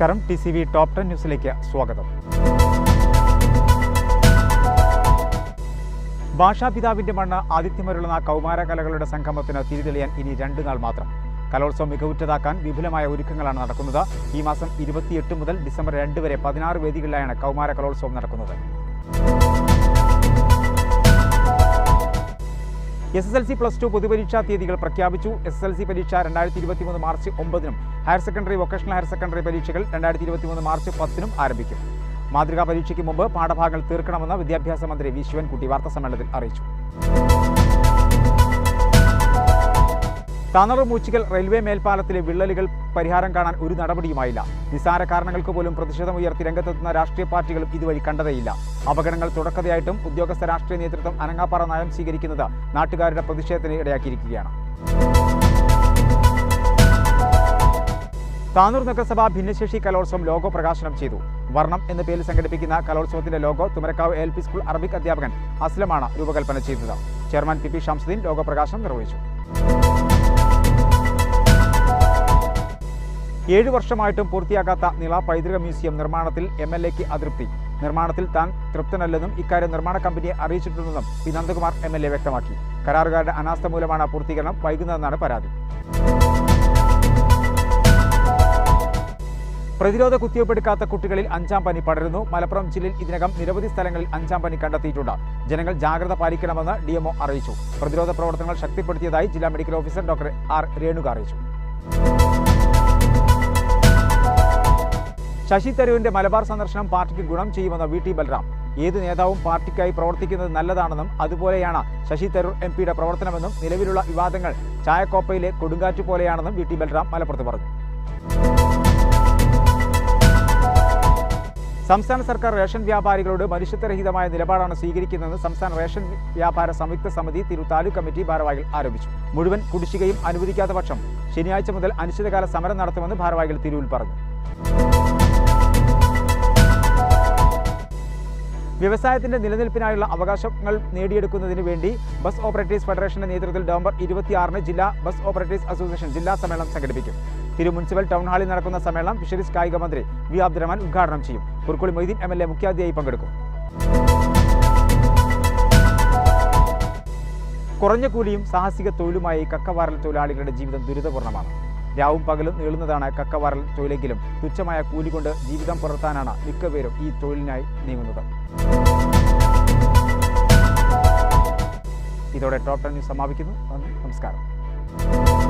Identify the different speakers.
Speaker 1: നമസ്കാരം. T C V top ten ന്യൂസിലേക്ക് സ്വാഗതം. ഭാഷാപിതാവിന്റെ മണ്ണ് ആതിഥ്യമരുളുന്ന കൗമാരകലകളുടെ സംഗമത്തിന് തിരിതെളിയാൻ ഇനി രണ്ടു നാൾ മാത്രം. കലോത്സവം മികവുറ്റതാക്കാൻ വിപുലമായ ഒരുക്കങ്ങളാണ് നടക്കുന്നത്. ഈ മാസം ഇരുപത്തിയെട്ട് മുതൽ ഡിസംബർ രണ്ട് വരെ പതിനാറ് വേദികളിലായാണ് കൗമാര കലോത്സവം നടക്കുന്നത്. S S L C plus two പൊതുപരീക്ഷാ തീയതികൾ പ്രഖ്യാപിച്ചു. എസ് എസ് എൽ സി പരീക്ഷ രണ്ടായിരത്തി ഇരുപത്തി മൂന്ന് March ഒമ്പതിനും higher secondary vocational higher secondary പരീക്ഷകൾ രണ്ടായിരത്തി ഇരുപത്തി മൂന്ന് മാർച്ച് പത്തിനും ആരംഭിക്കും. മാതൃകാ പരീക്ഷയ്ക്ക് മുമ്പ് പാഠഭാഗങ്ങൾ തീർക്കണമെന്ന് വിദ്യാഭ്യാസ മന്ത്രി വി ശിവൻകുട്ടി വാർത്താസമ്മേളനത്തിൽ അറിയിച്ചു. താനൂർ മൂച്ചിക്കൽ റെയിൽവേ മേൽപ്പാലത്തിലെ വിള്ളലുകൾ പരിഹാരം കാണാൻ ഒരു നടപടിയുമായില്ല. നിസാര കാരണങ്ങൾക്ക് പോലും പ്രതിഷേധമുയർത്തി രംഗത്തെത്തുന്ന രാഷ്ട്രീയ പാർട്ടികളും ഇതുവഴി കണ്ടതേയില്ല. അപകടങ്ങൾ തുടക്കതയായിട്ടും ഉദ്യോഗസ്ഥ രാഷ്ട്രീയ നേതൃത്വം അനങ്ങാപ്പാറ നയം സ്വീകരിക്കുന്നത് നാട്ടുകാരുടെ പ്രതിഷേധത്തിന് ഇടയാക്കിയിരിക്കുകയാണ്. താനൂർ നഗരസഭ ഭിന്നശേഷി കലോത്സവം ലോഗോ പ്രകാശനം ചെയ്തു. വർണം എന്ന പേരിൽ സംഘടിപ്പിക്കുന്ന കലോത്സവത്തിന്റെ logo Thumarakkavu L P school Arabic അധ്യാപകൻ അസ്ലമാണ് രൂപകൽപ്പന ചെയ്തത്. Chairman P P Shamsuddin logo പ്രകാശനം നിർവഹിച്ചു. ഏഴു വർഷമായിട്ടും പൂർത്തിയാകാത്ത നിള പൈതൃക മ്യൂസിയം നിർമ്മാണത്തിൽ എം എൽ എക്ക് അതൃപ്തി. നിർമ്മാണത്തിൽ താൻ തൃപ്തനല്ലെന്നും ഇക്കാര്യം നിർമ്മാണ കമ്പനിയെ അറിയിച്ചിട്ടുണ്ടെന്നും P Nandakumar M L A വ്യക്തമാക്കി. കരാറുകാരുടെ അനാസ്ഥ മൂലമാണ് പൂർത്തീകരണം വൈകുന്നതെന്നാണ് പരാതി. പ്രതിരോധ കുത്തിവയ്പ്പെടുക്കാത്ത കുട്ടികളിൽ അഞ്ചാം പനി പടരുന്നു. മലപ്പുറം ജില്ലയിൽ ഇതിനകം നിരവധി സ്ഥലങ്ങളിൽ അഞ്ചാം പനി കണ്ടെത്തിയിട്ടുണ്ട്. ജനങ്ങൾ ജാഗ്രത പാലിക്കണമെന്ന് ഡിഎംഒ അറിയിച്ചു. പ്രതിരോധ പ്രവർത്തനങ്ങൾ ശക്തിപ്പെടുത്തിയതായി ജില്ലാ medical officer doctor R Renuka അറിയിച്ചു. ശശി തരൂരിന്റെ മലബാർ സന്ദർശനം പാർട്ടിക്ക് ഗുണം ചെയ്യുമെന്ന് വി ടി ബൽറാം. ഏത് നേതാവും പാർട്ടിക്കായി പ്രവർത്തിക്കുന്നത് നല്ലതാണെന്നും അതുപോലെയാണ് ശശി തരൂർ എം പിയുടെ പ്രവർത്തനമെന്നും നിലവിലുള്ള വിവാദങ്ങൾ ചായക്കോപ്പയിലെ കൊടുങ്കാറ്റ് പോലെയാണെന്നും വി ടി ബൽറാം മലപ്പുറത്ത് പറഞ്ഞു. സംസ്ഥാന സർക്കാർ റേഷൻ വ്യാപാരികളോട് മനുഷ്യത്വരഹിതമായ നിലപാടാണ് സ്വീകരിക്കുന്നതെന്ന് സംസ്ഥാന റേഷൻ വ്യാപാര സംയുക്ത സമിതി തിരു താലൂക്ക് കമ്മിറ്റി ഭാരവാഹികൾ ആരോപിച്ചു. മുഴുവൻ കുടിശ്ശികയും അനുവദിക്കാത്ത പക്ഷം ശനിയാഴ്ച മുതൽ അനിശ്ചിതകാല സമരം നടത്തുമെന്ന് ഭാരവാഹികൾ തിരുവിൽ പറഞ്ഞു. വ്യവസായത്തിന്റെ നിലനിൽപ്പിനായുള്ള അവകാശങ്ങൾ നേടിയെടുക്കുന്നതിന് വേണ്ടി ബസ് ഓപ്പറേറ്റീവ്സ് ഫെഡറേഷന്റെ നേതൃത്വത്തിൽ നവംബർ ഇരുപത്തിയാറിന് ജില്ലാ ബസ് ഓപ്പറേറ്റീവ്സ് അസോസിയേഷൻ ജില്ലാ സമ്മേളനം സംഘടിപ്പിക്കും. തിരു മുനിസിപ്പൽ ടൗൺ ഹാളിൽ നടക്കുന്ന സമ്മേളനം ഫിഷറീസ് കായിക മന്ത്രി വി അബ്ദുറഹ്മാൻ ഉദ്ഘാടനം ചെയ്യും. Kurukkuli Moideen M L A മുഖ്യാതിഥിയായി പങ്കെടുക്കും. കുറഞ്ഞ കൂലിയും സാഹസിക തൊഴിലുമായി കക്കവാറൽ തൊഴിലാളികളുടെ ജീവിതം ദുരിതപൂർണമാണ് രാവും പകലും നീളുന്നതാണ് കക്കവാറൽ തൊഴിലെങ്കിലും. തുച്ഛമായ കൂലി കൊണ്ട് ജീവിതം പുലർത്താനാണ് മിക്കപേരും ഈ തൊഴിലിനായി നീങ്ങുന്നത്. ഇതോടെ ടോപ്പ് ടെൻ ന്യൂസ് സമാപിക്കുന്നു. നമസ്കാരം.